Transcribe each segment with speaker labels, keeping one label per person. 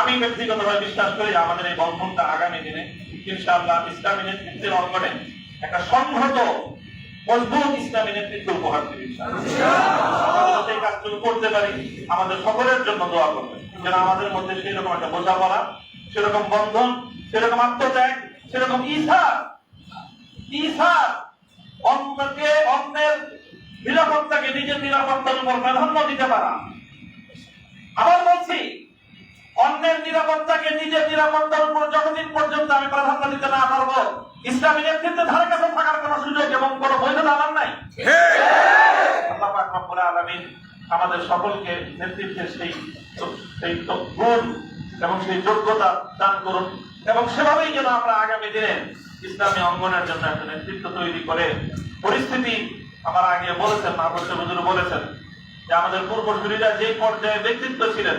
Speaker 1: আমি ব্যক্তিগতভাবে বিশ্বাস করি আমাদের এই বন্ধনটা আগামী দিনে ইনশাআল্লাহ ইসলামী নেতৃত্বের অঙ্গনে একটা সংহত, মজবুত ইসলামী নেতৃত্ব উপহার দেবে যাতে এই করতে পারি, আমাদের সকলের জন্য দোয়া করবে যেন আমাদের মধ্যে সেই রকম একটা বোঝাপড়া, সেরকম বন্ধন, সেরকম আত্মত্যাগ, সেরকম ইসার ইসার অন্যকে অন্যের নিরাপত্তাকে নিজের নিরাপত্তার উপর প্রাধান্য দিতে পারা। আবার বলছি অন্যের নিরাপত্তাকে নিজের নিরাপত্তার উপর যতদিন পর্যন্ত আমি প্রাধান্য দিতে না পারব, ইসলামী নেতৃত্বে ধারে কাছে থাকার কোনো সুযোগ এবং কোনো বৈধতা আমার নাই। আলামিন আমাদের সকলকে নেতৃত্বের সেই সেই গুণ এবং সেই যোগ্যতা দান করুন এবং সেভাবেই যেন আমরা আগামী দিনে ইসলামী অঙ্গনের জন্য একটা নেতৃত্ব তৈরি করে পরিস্থিতি আমার আগে বলেছেন হুজুর বলেছেন যে আমাদের পূর্বসূরীরা যে পর্যায়ে ব্যক্তিত্ব ছিলেন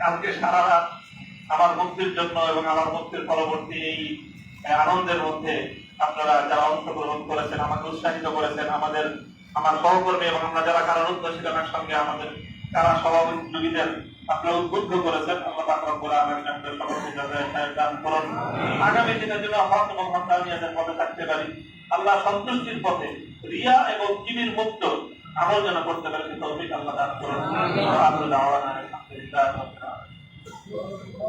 Speaker 1: কালকে সারা রাত আমার মুক্তির জন্য এবং আমার মুক্তির পরবর্তী এই আনন্দের মধ্যে আপনারা যারা অংশগ্রহণ করেছেন আমাকে উৎসাহিত করেছেন আমাদের আমার সহকর্মী এবং আমরা যারা কারারুদ্ধ ছিলাম সঙ্গে আমাদের কারা সভাপতিদের আপনারা উদ্বুদ্ধ করেছেন। আল্লাহ পাক রব্বুল আলামিন আমাদের সকলকে জাযায়ে খায়ের দান করুন। আগামী দিনের জন্য হক এবং হকানিয়াতের পথে থাকতে পারি। আল্লাহ সন্তুষ্টির পথে রিয়া এবং কিবির মুক্ত আমল যেন করতে পারি তৌফিক আল্লাহ দান করুন।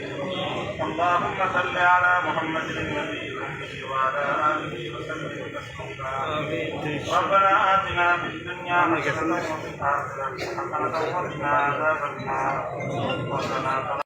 Speaker 1: اللهم صل على محمد النبي الأمي وعلى آله وسلم تسليما. ربنا آتنا في الدنيا حسنة وفي الآخرة حسنة وقنا عذاب النار. ربنا